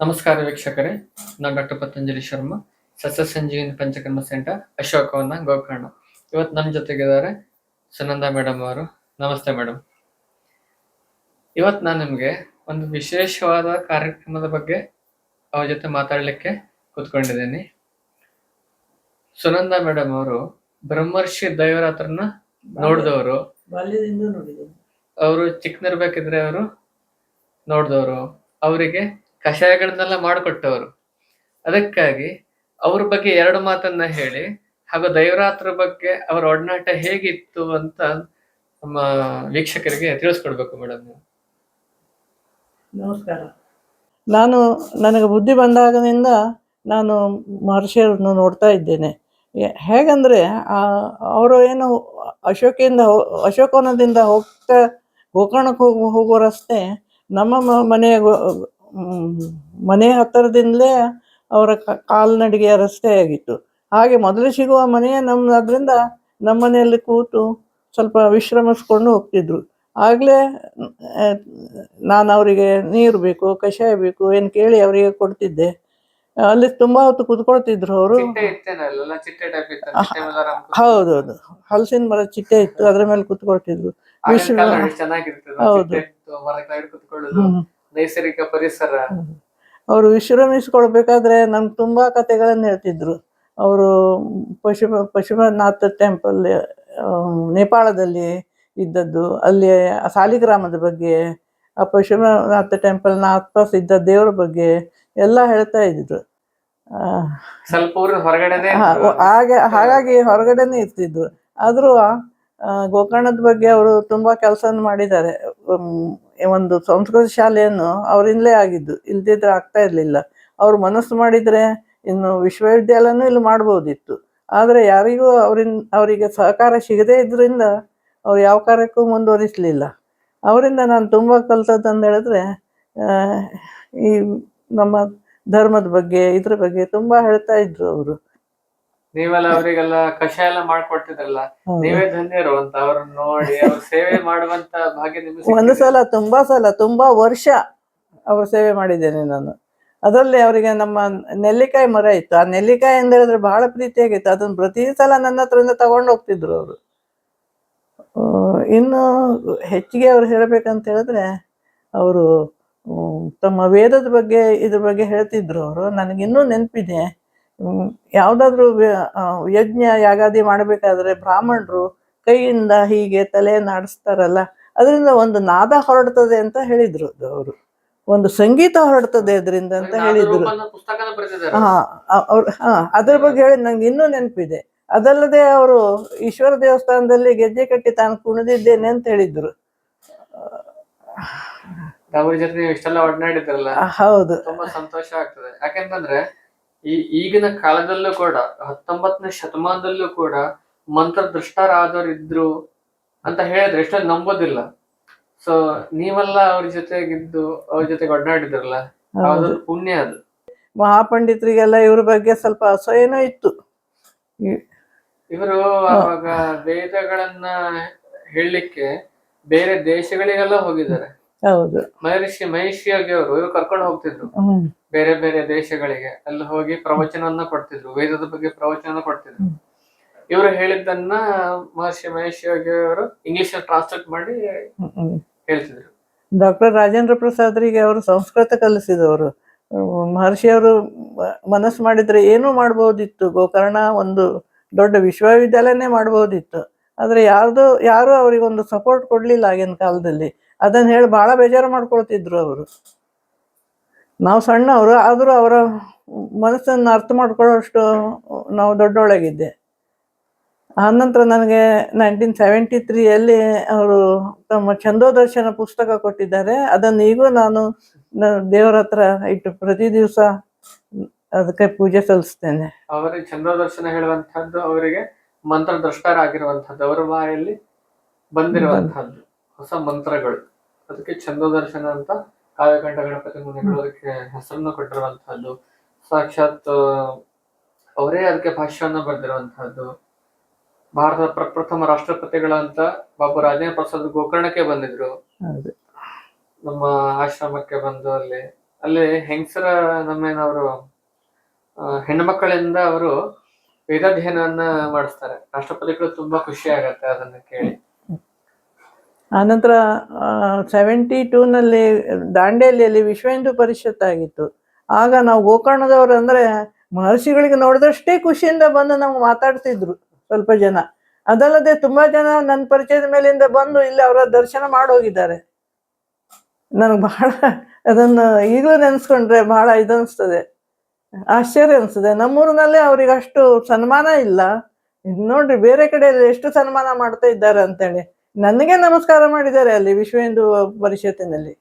ನಮಸ್ಕಾರ ವೀಕ್ಷಕರೇ ನಾನು ಡಾಕ್ಟರ್ ಪತಂಜಲಿ ಶರ್ಮಾ ಸಸ್ಯ ಸಂಜೀವಿನಿ ಪಂಚಕರ್ಮ ಸೆಂಟರ್ ಅಶೋಕವನ್ನ ಗೋಕರ್ಣ. ಇವತ್ತು ನಮ್ಮ ಜೊತೆಗಿದ್ದಾರೆ ಸುನಂದ ಮೇಡಮ್ ಅವರು. ನಮಸ್ತೆ ಮೇಡಮ್ ಇವತ್ತು ನಾನು ನಿಮಗೆ ಒಂದು ವಿಶೇಷವಾದ ಕಾರ್ಯಕ್ರಮದ ಬಗ್ಗೆ ಅವ್ರ ಜೊತೆ ಮಾತಾಡಲಿಕ್ಕೆ ಕೂತ್ಕೊಂಡಿದ್ದೀನಿ. ಸುನಂದ ಮೇಡಮ್ ಅವರು ಬ್ರಹ್ಮರ್ಷಿ ದೈವರಾತ್ರನ ನೋಡಿದವರು. ಅವರು ಚಿಕ್ಕನಿರ್ಬೇಕಿದ್ರೆ ಅವರು ನೋಡಿದವರು. ಅವರಿಗೆ ಕಷಾಯಗಳನ್ನೆಲ್ಲ ಮಾಡಿಕೊಟ್ಟವರು. ಅದಕ್ಕಾಗಿ ಅವ್ರ ಬಗ್ಗೆ ಎರಡು ಮಾತನ್ನ ಹೇಳಿ, ಹಾಗೂ ದೈವರಾತ್ರ ಬಗ್ಗೆ ಅವರ ಒಡನಾಟ ಹೇಗಿತ್ತು ಅಂತ ನಮ್ಮ ವೀಕ್ಷಕರಿಗೆ ತಿಳಿಸ್ಕೊಡ್ಬೇಕು ಮೇಡಮ್ ನಮಸ್ಕಾರ. ನಾನು ನನಗೆ ಬುದ್ಧಿ ಬಂದಾಗನಿಂದ ನಾನು ಮಹರ್ಷಿಯವ್ರನ್ನ ನೋಡ್ತಾ ಇದ್ದೇನೆ. ಹೇಗಂದರೆ ಅವರು ಏನು ಅಶೋಕಿಯಿಂದ ಅಶೋಕನದಿಂದ ಅಶೋಕವನದಿಂದ ಹೋಗ್ತಾ ಗೋಕರ್ಣಕ್ಕೆ ಹೋಗುವ ಹೋಗೋ ರಸ್ತೆ ನಮ್ಮ ಮನೆಯ ಮನೆ ಹತ್ತಿರದಿಂದಲೇ ಅವರ ಕಾಲ್ನಡಿಗೆಯ ರಸ್ತೆ ಆಗಿತ್ತು. ಹಾಗೆ ಮೊದಲು ಸಿಗುವ ಮನೆಯ ನಮ್ಮ ಅದರಿಂದ ನಮ್ಮ ಮನೆಯಲ್ಲಿ ಕೂತು ಸ್ವಲ್ಪ ವಿಶ್ರಮಿಸ್ಕೊಂಡು ಹೋಗ್ತಿದ್ರು. ಆಗಲೇ ನಾನು ಅವರಿಗೆ ನೀರು ಬೇಕು ಕಷಾಯ ಬೇಕು ಏನು ಕೇಳಿ ಅವರಿಗೆ ಕೊಡ್ತಿದ್ದೆ. ಅಲ್ಲಿ ತುಂಬಾ ಹೊತ್ತು ಕುತ್ಕೊಳ್ತಿದ್ರು ಅವರು. ಹೌದೌದು. ಹಲಸಿನ ಮರ ಚಿಟ್ಟೆ ಇತ್ತು ಅದ್ರ ಮೇಲೆ ಕುತ್ಕೊಳ್ತಿದ್ರು. ಚೆನ್ನಾಗಿರ್ತದೆ ಹೌದು. ನೈಸರ್ಗಿಕ ಪರಿಸರ. ಅವರು ವಿಶ್ರಮಿಸ್ಕೊಳ್ಬೇಕಾದ್ರೆ ನಮ್ಗೆ ತುಂಬಾ ಕಥೆಗಳನ್ನು ಹೇಳ್ತಿದ್ರು. ಅವರು ಪಶುಪ ಪಶುಪನಾಥ ಟೆಂಪಲ್ ನೇಪಾಳದಲ್ಲಿ ಇದ್ದದ್ದು. ಅಲ್ಲಿ ಸಾಲಿಗ್ರಾಮದ ಬಗ್ಗೆ ಆ ಪಶುಪನಾಥ ಟೆಂಪಲ್ನ ಆಸ್ಪಾಸ್ ಇದ್ದ ದೇವರ ಬಗ್ಗೆ ಎಲ್ಲ ಹೇಳ್ತಾ ಇದ್ರು. ಸ್ವಲ್ಪ ಹೊರಗಡೆ ಹೊರಗಡೆನೆ ಹಾಗೆ ಹಾಗಾಗಿ ಹೊರಗಡೆನೆ ಇರ್ತಿದ್ರು. ಆದ್ರೂ ಗೋಕರ್ಣದ ಬಗ್ಗೆ ಅವರು ತುಂಬಾ ಕೆಲಸ ಮಾಡಿದ್ದಾರೆ. ಒಂದು ಸಂಸ್ಕೃತ ಶಾಲೆಯನ್ನು ಅವರಿಂದಲೇ ಆಗಿದ್ದು ಇಲ್ದಿದ್ರೆ ಆಗ್ತಾ ಇರಲಿಲ್ಲ. ಅವ್ರು ಮನಸ್ಸು ಮಾಡಿದರೆ ಇನ್ನು ವಿಶ್ವವಿದ್ಯಾಲಯನೂ ಇಲ್ಲಿ ಮಾಡ್ಬೋದಿತ್ತು. ಆದರೆ ಯಾರಿಗೂ ಅವರಿನ್, ಅವರಿಗೆ ಸಹಕಾರ ಸಿಗದೇ ಇದ್ದರಿಂದ ಅವ್ರು ಯಾವ ಕಾರ್ಯಕ್ಕೂ ಮುಂದುವರಿಸಲಿಲ್ಲ. ಅವರಿಂದ ನಾನು ತುಂಬ ಕಲ್ತದ್ದು ಹೇಳಿದ್ರೆ ಈ ನಮ್ಮ ಧರ್ಮದ ಬಗ್ಗೆ, ಇದ್ರ ಬಗ್ಗೆ ತುಂಬ ಹೇಳ್ತಾ ಇದ್ರು ಅವರು. ನೀವೆಲ್ಲ ಅವರಿಗೆಲ್ಲ ಕಷಾಯ ಎಲ್ಲ ಮಾಡ್ಕೊಡ್ತಿದ್ರಲ್ಲ ನೀವೇ ಧನ್ಯರು ಅಂತ ಅವ್ರನ್ನ ನೋಡಿ ಅವ್ರ ಸೇವೆ ಮಾಡುವಂತ ಭಾಗ್ಯ ನಿಮಗೆ ಒಂದು ಸಲ ತುಂಬಾ ಸಲ ತುಂಬಾ ವರ್ಷ ಅವ್ರ ಸೇವೆ ಮಾಡಿದ್ದೇನೆ ನಾನು. ಅದರಲ್ಲಿ ಅವರಿಗೆ ನಮ್ಮ ನೆಲ್ಲಿಕಾಯಿ ಮರ ಇತ್ತು. ಆ ನೆಲ್ಲಿಕಾಯಿ ಅಂತ ಹೇಳಿದ್ರೆ ಬಹಳ ಪ್ರೀತಿಯಾಗಿತ್ತು ಅದನ್ನ ಪ್ರತಿ ಸಲ ನನ್ನ ಹತ್ರದಿಂದ ತಗೊಂಡು ಹೋಗ್ತಿದ್ರು ಅವರು. ಇನ್ನು ಹೆಚ್ಚಿಗೆ ಅವ್ರು ಹೇಳ್ಬೇಕಂತ ಹೇಳಿದ್ರೆ ಅವರು ತಮ್ಮ ವೇದದ ಬಗ್ಗೆ ಇದ್ರ ಬಗ್ಗೆ ಹೇಳ್ತಿದ್ರು ಅವರು. ನನಗಿನ್ನೂ ನೆನಪಿದೆ. ಯಾವ್ದಾದ್ರು ಯಜ್ಞ ಯಾಗಾದಿ ಮಾಡಬೇಕಾದ್ರೆ ಬ್ರಾಹ್ಮಣರು ಕೈಯಿಂದ ಹೀಗೆ ತಲೆ ನಾಡಿಸ್ತಾರಲ್ಲ ಅದರಿಂದ ಒಂದು ನಾದ ಹೊರಡ್ತದೆ ಅಂತ ಹೇಳಿದ್ರು ಅವರು. ಒಂದು ಸಂಗೀತ ಹೊರಡ್ತದೆ ಅದರಿಂದ ಅಂತ ಹೇಳಿದ್ರು. ಹಾ ಅವ್ರು ಹಾ ಅದ್ರ ಬಗ್ಗೆ ಹೇಳಿ ನಂಗೆ ಇನ್ನೂ ನೆನಪಿದೆ. ಅದಲ್ಲದೆ ಅವರು ಈಶ್ವರ ದೇವಸ್ಥಾನದಲ್ಲಿ ಗೆಜ್ಜೆ ಕಟ್ಟಿ ತಾನು ಕುಣಿದಿದ್ದೇನೆ ಅಂತ ಹೇಳಿದ್ರು. ಅವ್ರ ಜೊತೆ ನೀವು ಇಷ್ಟೆಲ್ಲ ಒಡನಾಡಿದ್ರಲ್ಲ ಹೌದು. ತುಂಬಾ ಸಂತೋಷ ಆಗ್ತದೆ. ಯಾಕೆಂತಂದ್ರೆ ಈ ಈಗಿನ ಕಾಲದಲ್ಲೂ ಕೂಡ ಹತ್ತೊಂಬತ್ತನೇ ಶತಮಾನದಲ್ಲೂ ಕೂಡ ಮಂತ್ರ ಇದ್ರು ಅಂತ ಹೇಳಿದ್ರೆ ಎಷ್ಟೊಂದು ನಂಬೋದಿಲ್ಲ. ಸೊ ನೀವೆಲ್ಲ ಅವ್ರ ಜೊತೆಗಿದ್ದು ಅವ್ರ ಜೊತೆಗೆ ಒಡನಾಡಿದ್ರಲ್ಲ ಪುಣ್ಯ ಅದು? ಮಹಾಪಂಡಿತರಿಗೆಲ್ಲ ಇವ್ರ ಬಗ್ಗೆ ಸ್ವಲ್ಪ ಅಸಹ್ಯನೂ ಇತ್ತು. ಇವರು ಅವಾಗ ವೇದಗಳನ್ನ ಹೇಳಲಿಕ್ಕೆ ಬೇರೆ ದೇಶಗಳಿಗೆಲ್ಲ ಹೋಗಿದ್ದಾರೆ. ಹೌದು. ಮಹರ್ಷಿ ಮಹಿಷಿಯಾಗಿ ಅವರು ಇವ್ರು ಕರ್ಕೊಂಡು ಹೋಗ್ತಿದ್ರು. ಬೇರೆ ಬೇರೆ ದೇಶಗಳಿಗೆ ಅಲ್ಲಿ ಹೋಗಿ ಪ್ರವಚನವನ್ನ ಕೊಡ್ತಿದ್ರು ವೇದದ ಬಗ್ಗೆ ಪ್ರವಚನ ಕೊಡ್ತಿದ್ರು. ಇವರು ಹೇಳಿದ್ದನ್ನ ಮಹರ್ಷಿ ಮಹೇಶಿಯಾಗಿ ಅವರು ಇಂಗ್ಲಿಷ್ ಅಲ್ಲಿ ಟ್ರಾನ್ಸ್ಲೇಟ್ ಮಾಡಿ. ಹೇಳ್ತಿದ್ರು. ಡಾಕ್ಟರ್ ರಾಜೇಂದ್ರ ಪ್ರಸಾದ್ರಿಗೆ ಅವರು ಸಂಸ್ಕೃತ ಕಲಿಸಿದವರು. ಮಹರ್ಷಿ ಮಹರ್ಷಿಯವರು ಮನಸ್ಸು ಮಾಡಿದ್ರೆ ಏನೂ ಮಾಡ್ಬೋದಿತ್ತು ಗೋಕರ್ಣ ಒಂದು ದೊಡ್ಡ ವಿಶ್ವವಿದ್ಯಾಲಯನೇ ಮಾಡ್ಬೋದಿತ್ತು. ಆದ್ರೆ ಯಾರ್ದು ಯಾರು ಅವರಿಗೊಂದು ಸಪೋರ್ಟ್ ಕೊಡ್ಲಿಲ್ಲ ಆಗಿನ ಕಾಲದಲ್ಲಿ. ಅದನ್ನ ಹೇಳಿ ಬಹಳ ಬೇಜಾರು ಮಾಡ್ಕೊಳ್ತಿದ್ರು ಅವರು. ನಾವು ಸಣ್ಣವರು ಆದರೂ ಅವರ ಮನಸ್ಸನ್ನು ಅರ್ಥ ಮಾಡ್ಕೊಳ್ಳೋಷ್ಟು ನಾವು ದೊಡ್ಡೊಳಗಿದ್ದೆ ಆನಂತರ ನನಗೆ ನೈನ್ಟೀನ್ ಸೆವೆಂಟಿ ತ್ರೀಯಲ್ಲಿ ಅವರು ತಮ್ಮ ಚಂದೋದರ್ಶನ ಪುಸ್ತಕ ಕೊಟ್ಟಿದ್ದಾರೆ. ಅದನ್ನು ಈಗೂ ನಾನು ದೇವರ ಹತ್ರ ಇಟ್ಟು ಪ್ರತಿ ದಿವಸ ಅದಕ್ಕೆ ಪೂಜೆ ಸಲ್ಲಿಸ್ತೇನೆ. ಅವರಿಗೆ ಛಂದೋದರ್ಶನ ಹೇಳುವಂತಹದ್ದು ಅವರಿಗೆ ಮಂತ್ರದ್ರಷ್ಟರಾಗಿರುವಂತಹದ್ದು ಅವರ ಬಾಯಲ್ಲಿ ಬಂದಿರುವಂತಹದ್ದು ಹೊಸ ಮಂತ್ರಗಳು. ಅದಕ್ಕೆ ಚಂದ್ರದರ್ಶನ ಅಂತ ಕಾವ್ಯಕಂಠ ಗಣಪತಿ ಮುನಿಗಳು ಅದಕ್ಕೆ ಹೆಸರನ್ನು ಕೊಟ್ಟಿರುವಂತಹದ್ದು. ಸಾಕ್ಷಾತ್ ಅವರೇ ಅದಕ್ಕೆ ಭಾಷ್ಯವನ್ನ ಬರೆದಿರುವಂತಹದ್ದು. ಭಾರತದ ಪ್ರಪ್ರಥಮ ರಾಷ್ಟ್ರಪತಿಗಳಂತ ಬಾಬು ರಾಜೇಂದ್ರ ಪ್ರಸಾದ್ ಗೋಕರ್ಣಕ್ಕೆ ಬಂದಿದ್ರು. ನಮ್ಮ ಆಶ್ರಮಕ್ಕೆ ಬಂದು ಅಲ್ಲಿ ಅಲ್ಲಿ ಹೆಂಗಸರ ನಮ್ಮೇನವರು ಹೆಣ್ಮಕ್ಕಳಿಂದ ಅವರು ವೇದಾಧ್ಯಯನವನ್ನ ಮಾಡಿಸ್ತಾರೆ. ರಾಷ್ಟ್ರಪತಿಗಳು ತುಂಬಾ ಖುಷಿ ಆಗತ್ತೆ ಅದನ್ನ ಕೇಳಿ. ಆನಂತರ ಸೆವೆಂಟಿ ಟೂನಲ್ಲಿ ದಾಂಡೇಲಿಯಲ್ಲಿ ವಿಶ್ವ ಹಿಂದೂ ಪರಿಷತ್ ಆಗಿತ್ತು. ಆಗ ನಾವು ಗೋಕರ್ಣದವರು ಅಂದ್ರೆ ಮಹರ್ಷಿಗಳಿಗೆ ನೋಡಿದಷ್ಟೇ ಖುಷಿಯಿಂದ ಬಂದು ನಾವು ಮಾತಾಡ್ತಿದ್ರು ಸ್ವಲ್ಪ ಜನ. ಅದಲ್ಲದೆ ತುಂಬಾ ಜನ ನನ್ನ ಪರಿಚಯದ ಮೇಲಿಂದ ಬಂದು ಇಲ್ಲಿ ಅವರ ದರ್ಶನ ಮಾಡೋಗಿದ್ದಾರೆ. ನನಗೆ ಬಹಳ ಅದನ್ನು ಈಗಲೂ ನೆನೆಸ್ಕೊಂಡ್ರೆ ಬಹಳ ಇದನ್ನಿಸ್ತದೆ. ಆಶ್ಚರ್ಯ ಅನಿಸ್ತದೆ. ನಮ್ಮೂರಿನಲ್ಲೇ ಅವ್ರಿಗೆ ಅಷ್ಟು ಸನ್ಮಾನ ಇಲ್ಲ. ನೋಡ್ರಿ, ಬೇರೆ ಕಡೆ ಎಷ್ಟು ಸನ್ಮಾನ ಮಾಡ್ತಾ ಇದ್ದಾರೆ ಅಂತೇಳಿ. ನನಗೆ ನಮಸ್ಕಾರ ಮಾಡಿದ್ದಾರೆ ಅಲ್ಲಿ ವಿಶ್ವ ಹಿಂದೂ ಪರಿಷತ್ತಿನಲ್ಲಿ.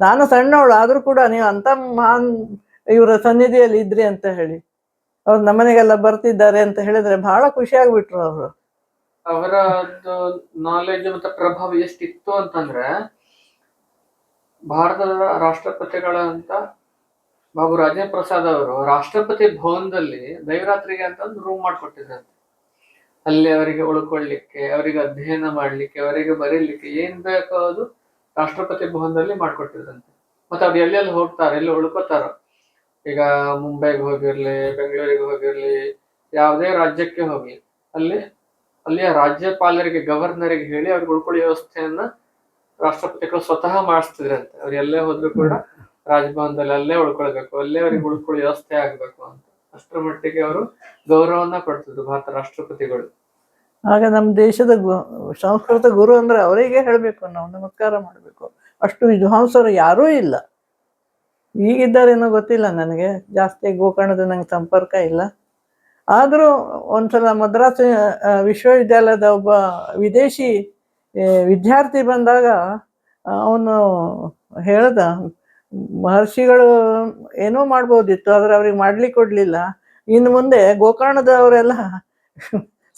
ನಾನು ಸಣ್ಣವಳು, ಆದ್ರೂ ಕೂಡ ನೀವು ಅಂತ ಮಹಾನ್ ಇವರ ಸನ್ನಿಧಿಯಲ್ಲಿ ಇದ್ರಿ ಅಂತ ಹೇಳಿ. ಅವ್ರು ನಮ್ಮನೆಗೆಲ್ಲ ಬರ್ತಿದ್ದಾರೆ ಅಂತ ಹೇಳಿದ್ರೆ ಬಹಳ ಖುಷಿ ಆಗ್ಬಿಟ್ರು ಅವರು. ಅವರ ನಾಲೆಜ್ ಮತ್ತೆ ಪ್ರಭಾವ ಎಷ್ಟಿತ್ತು ಅಂತಂದ್ರೆ, ಭಾರತದ ರಾಷ್ಟ್ರಪತಿಗಳಂತ ಬಾಬು ರಾಜೇಂದ್ರ ಪ್ರಸಾದ್ ಅವರು ರಾಷ್ಟ್ರಪತಿ ಭವನದಲ್ಲಿ ದೈವರಾತ್ರಿಗೆ ಅಂತ ರೂಮ್ ಮಾಡ್ಕೊಟ್ಟಿದ್ದಾರೆ. ಅಲ್ಲಿ ಅವರಿಗೆ ಉಳ್ಕೊಳ್ಳಿಕ್ಕೆ ಅವರಿಗೆ ಅಧ್ಯಯನ ಮಾಡ್ಲಿಕ್ಕೆ ಅವರಿಗೆ ಬರೀಲಿಕ್ಕೆ ಏನ್ ಬೇಕೋ ಅದು ರಾಷ್ಟ್ರಪತಿ ಭವನದಲ್ಲಿ ಮಾಡ್ಕೊಟ್ಟಿದ್ರಂತೆ. ಮತ್ತೆ ಅವ್ರು ಎಲ್ಲೆಲ್ಲಿ ಹೋಗ್ತಾರೆ ಎಲ್ಲಿ ಉಳ್ಕೋತಾರ. ಈಗ ಮುಂಬೈಗೆ ಹೋಗಿರ್ಲಿ ಬೆಂಗಳೂರಿಗೆ ಹೋಗಿರ್ಲಿ ಯಾವುದೇ ರಾಜ್ಯಕ್ಕೆ ಹೋಗ್ಲಿ. ಅಲ್ಲಿ ಅಲ್ಲಿಯ ರಾಜ್ಯಪಾಲರಿಗೆ ಗವರ್ನರಿಗೆ ಹೇಳಿ ಅವ್ರಿಗೆ ಉಳ್ಕೊಳ್ಳಿ ವ್ಯವಸ್ಥೆಯನ್ನ ರಾಷ್ಟ್ರಪತಿಗಳು ಸ್ವತಃ ಮಾಡಿಸ್ತಿದ್ರಂತೆ. ಅವ್ರು ಎಲ್ಲೇ ಹೋದ್ರು ಕೂಡ ರಾಜಭವನದಲ್ಲಿ ಅಲ್ಲೇ ಉಳ್ಕೊಳ್ಬೇಕು ಅಲ್ಲೇ ಅವ್ರಿಗೆ ಉಳ್ಕೊಳ್ಳಿ ವ್ಯವಸ್ಥೆ ಆಗ್ಬೇಕು ಅಂತ. ಅಷ್ಟರ ಮಟ್ಟಿಗೆ ಅವರು ಗೌರವವನ್ನ ಕೊಡ್ತಿದ್ರು ಭಾರತ ರಾಷ್ಟ್ರಪತಿಗಳು. ಆಗ ನಮ್ಮ ದೇಶದ ಸಂಸ್ಕೃತ ಗುರು ಅಂದ್ರೆ ಅವರಿಗೆ ಹೇಳಬೇಕು, ನಾವು ನಮಸ್ಕಾರ ಮಾಡಬೇಕು. ಅಷ್ಟು ವಿದ್ವಾಂಸರು ಯಾರೂ ಇಲ್ಲ. ಈಗಿದ್ದಾರೇನೋ ಗೊತ್ತಿಲ್ಲ ನನಗೆ, ಜಾಸ್ತಿ ಗೋಕರ್ಣದ ನಂಗೆ ಸಂಪರ್ಕ ಇಲ್ಲ. ಆದರೂ ಒಂದ್ಸಲ ಮದ್ರಾಸ್ ವಿಶ್ವವಿದ್ಯಾಲಯದ ಒಬ್ಬ ವಿದೇಶಿ ವಿದ್ಯಾರ್ಥಿ ಬಂದಾಗ ಅವನು ಹೇಳ್ದ ಮಹರ್ಷಿಗಳು ಏನೋ ಮಾಡ್ಬೋದಿತ್ತು ಆದ್ರೆ ಅವ್ರಿಗೆ ಮಾಡ್ಲಿಕ್ಕೆ ಕೊಡ್ಲಿಲ್ಲ. ಇನ್ನು ಮುಂದೆ ಗೋಕರ್ಣದವರೆಲ್ಲ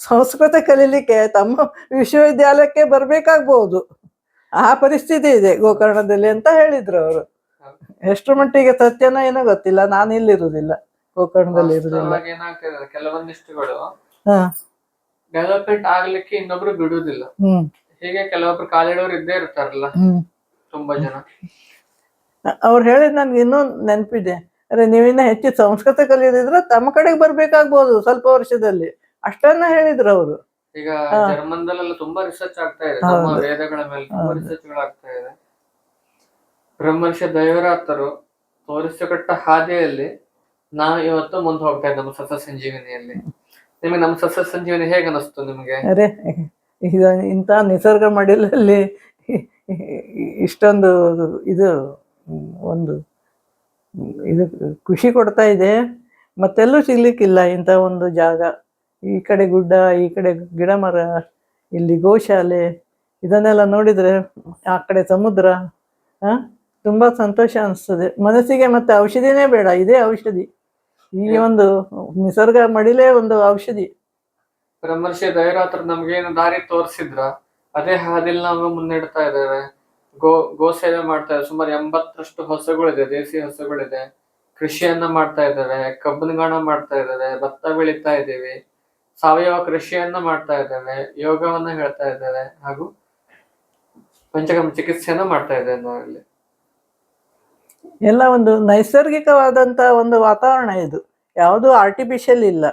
ಸಂಸ್ಕೃತ ಕಲೀಲಿಕ್ಕೆ ತಮ್ಮ ವಿಶ್ವವಿದ್ಯಾಲಯಕ್ಕೆ ಬರ್ಬೇಕಾಗ್ಬಹುದು ಆ ಪರಿಸ್ಥಿತಿ ಇದೆ ಗೋಕರ್ಣದಲ್ಲಿ ಅಂತ ಹೇಳಿದ್ರು ಅವರು. ಎಷ್ಟು ಮಟ್ಟಿಗೆ ಸತ್ಯನ ಏನೋ ಗೊತ್ತಿಲ್ಲ ನಾನು ಇಲ್ಲಿರುವುದಿಲ್ಲ ಗೋಕರ್ಣದಲ್ಲಿ ಇರುವುದಿಲ್ಲ ಕೆಲವೊಂದಿಷ್ಟುಗಳು ಡೆವಲಪ್ಮೆಂಟ್ ಆಗ್ಲಿಕ್ಕೆ ಇನ್ನೊಬ್ರು ಬಿಡುವುದಿಲ್ಲ. ಹ್ಮ್. ಹೀಗೆ ಕೆಲವೊಬ್ರು ಕಾಲಿಡೋರು ಇದ್ದೇ ಇರ್ತಾರಲ್ಲ ತುಂಬಾ ಜನ. ಅವ್ರು ಹೇಳಿದ್ ನನ್ಗೆ ಇನ್ನೂ ನೆನಪಿದೆ. ಅರೆ ನೀವಿನ್ನ ಹೆಚ್ಚು ಸಂಸ್ಕೃತ ಕಲಿಯೋದಿದ್ರೆ ತಮ್ಮ ಕಡೆಗೆ ಬರ್ಬೇಕಾಗ್ಬೋದು ಸ್ವಲ್ಪ ವರ್ಷದಲ್ಲಿ. ಅಷ್ಟನ್ನ ಹೇಳಿದ್ರು ಅವರು. ಈಗ. ಜರ್ಮನ್ದಲ್ಲೆಲ್ಲ ತುಂಬಾ ರಿಸರ್ಚ್ ಆಗ್ತಾ ಇದೆ. ನಮ್ಮ ವೇದಗಳ ಮೇಲೆ ತುಂಬಾ. ರಿಸರ್ಚ್ ಆಗ್ತಾ ಇದೆ. ಬ್ರಹ್ಮರ್ಷಿ ದೈವರಾತರು ತೋರಿಸಿಕೊಟ್ಟ ಹಾದಿಯಲ್ಲಿ ನಾವು ಇವತ್ತು ಮುಂದೆ ಹೋಗ್ತಾ ಇದ್ದೆ ನಮ್ಮ ಸಸ್ಯ ಸಂಜೀವಿನಿಯಲ್ಲಿ. ನಿಮಗೆ ನಮ್ಮ ಸಸ್ಯ ಸಂಜೀವಿನಿ ಹೇಗೆ ಅನಿಸ್ತು ನಿಮ್ಗೆ? ಅರೆ ಈಗ ಇಂಥ ನಿಸರ್ಗ ಮಡಿಲಲ್ಲಿ ಇಷ್ಟೊಂದು ಇದು ಒಂದು ಇದು ಖುಷಿ ಕೊಡ್ತಾ ಇದೆ. ಮತ್ತೆಲ್ಲೂ ಸಿಗ್ಲಿಕ್ಕಿಲ್ಲ ಇಂಥ ಒಂದು ಜಾಗ. ಈ ಕಡೆ ಗುಡ್ಡ, ಈ ಕಡೆ ಗಿಡ ಮರ ಇಲ್ಲಿ ಗೋಶಾಲೆ, ಇದನ್ನೆಲ್ಲ ನೋಡಿದ್ರೆ ಆ ಕಡೆ ಸಮುದ್ರ ತುಂಬಾ ಸಂತೋಷ ಅನಿಸ್ತದೆ. ಮನಸ್ಸಿಗೆ ಮತ್ತೆ ಔಷಧಿನೇ ಬೇಡ, ಇದೇ ಔಷಧಿ. ಈ ಒಂದು ನಿಸರ್ಗ ಮಡಿಲೇ ಒಂದು ಔಷಧಿ. ಬ್ರಹ್ಮರ್ಷಿ ದೈವರಾತರು ನಮ್ಗೇನು ದಾರಿ ತೋರಿಸಿದ್ರ? ಅದೇ ಹಾದಿಲ್ ನಾವು ಮುನ್ನಡೆತಾ ಇದ್ದೇವೆ. ಗೋ ಗೋ ಸೇವೆ ಮಾಡ್ತಾ ಇದ್ದಾರೆ. ಸುಮಾರು ಎಂಬತ್ತರಷ್ಟು ಹಸುಗಳಿದೆ, ದೇಸಿ ಹಸುಗಳಿದೆ. ಕೃಷಿಯನ್ನ ಮಾಡ್ತಾ ಇದ್ದಾರೆ, ಕಬ್ಬನಗಾಣ ಮಾಡ್ತಾ ಇದ್ದಾರೆ, ಭತ್ತ ಬೆಳೀತಾ ಇದ್ದೀವಿ. ಸಾವಯವ ಕೃಷಿಯನ್ನ ಮಾಡ್ತಾ ಇದ್ದೇವೆ ಯೋಗವನ್ನ ಹೇಳ್ತಾ ಇದ್ದಾರೆ, ಹಾಗೂ ಪಂಚಕರ್ಮ ಚಿಕಿತ್ಸೆಯನ್ನ ಮಾಡ್ತಾ ಇದ್ದೇವೆ ನಾವಿಲ್ಲಿ. ಎಲ್ಲ ಒಂದು ನೈಸರ್ಗಿಕವಾದಂತ ಒಂದು ವಾತಾವರಣ ಇದು. ಯಾವುದು ಆರ್ಟಿಫಿಷಿಯಲ್ ಇಲ್ಲ.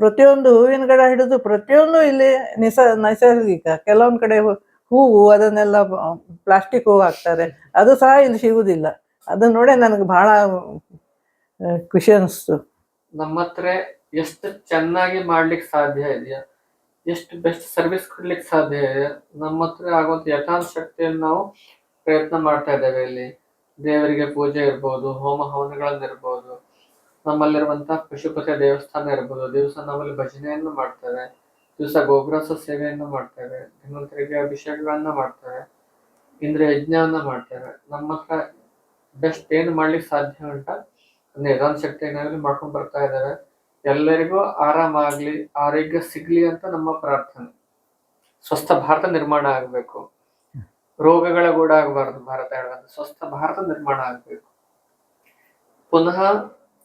ಪ್ರತಿಯೊಂದು ಹೂವಿನ ಗಿಡ ಹಿಡಿದು ಪ್ರತಿಯೊಂದು ಇಲ್ಲಿ ನಿಸ, ನೈಸರ್ಗಿಕ. ಕೆಲವೊಂದ್ ಕಡೆ ಹೂವು ಅದನ್ನೆಲ್ಲ ಪ್ಲಾಸ್ಟಿಕ್ ಹೂವು ಹಾಕ್ತಾರೆ. ಅದು ಸಹ ಇಲ್ಲಿ ಸಿಗುವುದಿಲ್ಲ ಅದನ್ನ ನೋಡಿ ನನಗೆ ಬಹಳ ಖುಷಿ ಅನಿಸ್ತು. ನಮ್ಮ ಹತ್ರ ಎಷ್ಟು ಚೆನ್ನಾಗಿ ಮಾಡ್ಲಿಕ್ಕೆ ಸಾಧ್ಯ ಇದೆಯಾ? ಎಷ್ಟು ಬೆಸ್ಟ್ ಸರ್ವಿಸ್ ಕೊಡ್ಲಿಕ್ಕೆ ಸಾಧ್ಯ ಇದೆ ನಮ್ಮ ಹತ್ರ ಆಗುವಂತ ಯಥಾಂತ ಶಕ್ತಿಯನ್ನು ನಾವು ಪ್ರಯತ್ನ ಮಾಡ್ತಾ ಇದ್ದೇವೆ ಇಲ್ಲಿ. ದೇವರಿಗೆ ಪೂಜೆ ಇರ್ಬೋದು, ಹೋಮ ಹವನಗಳನ್ನಿರ್ಬೋದು ನಮ್ಮಲ್ಲಿರುವಂತಹ ಪಶುಪತಿಯ ದೇವಸ್ಥಾನ ಇರ್ಬೋದು, ದಿವಸ ನಮ್ಮಲ್ಲಿ ಭಜನೆಯನ್ನು ಮಾಡ್ತೇವೆ ದಿವಸ ಗೋಗ್ರಸ ಸೇವೆಯನ್ನು ಮಾಡ್ತೇವೆ ಧನ್ವಂತರಿಗೆ ಅಭಿಷೇಕಗಳನ್ನ ಮಾಡ್ತೇವೆ ಇಂದ್ರ ಯಜ್ಞವನ್ನ ಮಾಡ್ತೇವೆ. ನಮ್ಮ ಹತ್ರ ಬೆಸ್ಟ್ ಏನು ಮಾಡ್ಲಿಕ್ಕೆ ಸಾಧ್ಯ ಉಂಟ? ನಿಧಾನ ಶಕ್ತಿ ಏನಾದ್ರೂ ಮಾಡ್ಕೊಂಡು ಬರ್ತಾ ಇದ್ದಾರೆ ಎಲ್ಲರಿಗೂ ಆರಾಮಾಗ್ಲಿ ಆರೋಗ್ಯ ಸಿಗ್ಲಿ ಅಂತ ನಮ್ಮ ಪ್ರಾರ್ಥನೆ. ಸ್ವಸ್ಥ ಭಾರತ ನಿರ್ಮಾಣ ಆಗ್ಬೇಕು. ರೋಗಗಳ ಕೂಡ ಆಗಬಾರ್ದು ಭಾರತ ಹೇಳುವಂತ ಸ್ವಸ್ಥ ಭಾರತ ನಿರ್ಮಾಣ ಆಗ್ಬೇಕು. ಪುನಃ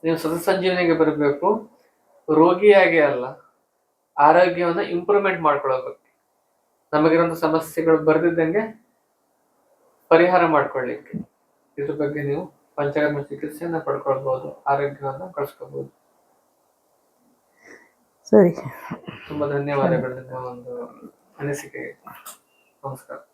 ನೀವು ಸದಸಂಜೀವನಿಗೆ ಬರಬೇಕು. ರೋಗಿಯಾಗಿ ಅಲ್ಲ ಆರೋಗ್ಯವನ್ನ ಇಂಪ್ರೂವ್ಮೆಂಟ್ ಮಾಡ್ಕೊಳ್ಳೋಬೇಕು ನಮಗಿರೋ ಸಮಸ್ಯೆಗಳು ಬರ್ದಿದ್ದಂಗೆ ಪರಿಹಾರ ಮಾಡ್ಕೊಳ್ಳಿಕ್ಕೆ. ಇದ್ರ ಬಗ್ಗೆ ನೀವು ಪಂಚಕರ್ಮ ಚಿಕಿತ್ಸೆಯನ್ನ ಪಡ್ಕೊಳ್ಬಹುದು ಆರೋಗ್ಯವನ್ನ ಕಳ್ಸ್ಕೊಬಹುದು ಸರಿ. ತುಂಬಾ ಧನ್ಯವಾದಗಳು ನಿಮ್ಮ ಒಂದು ಅನಿಸಿಕೆ. ನಮಸ್ಕಾರ.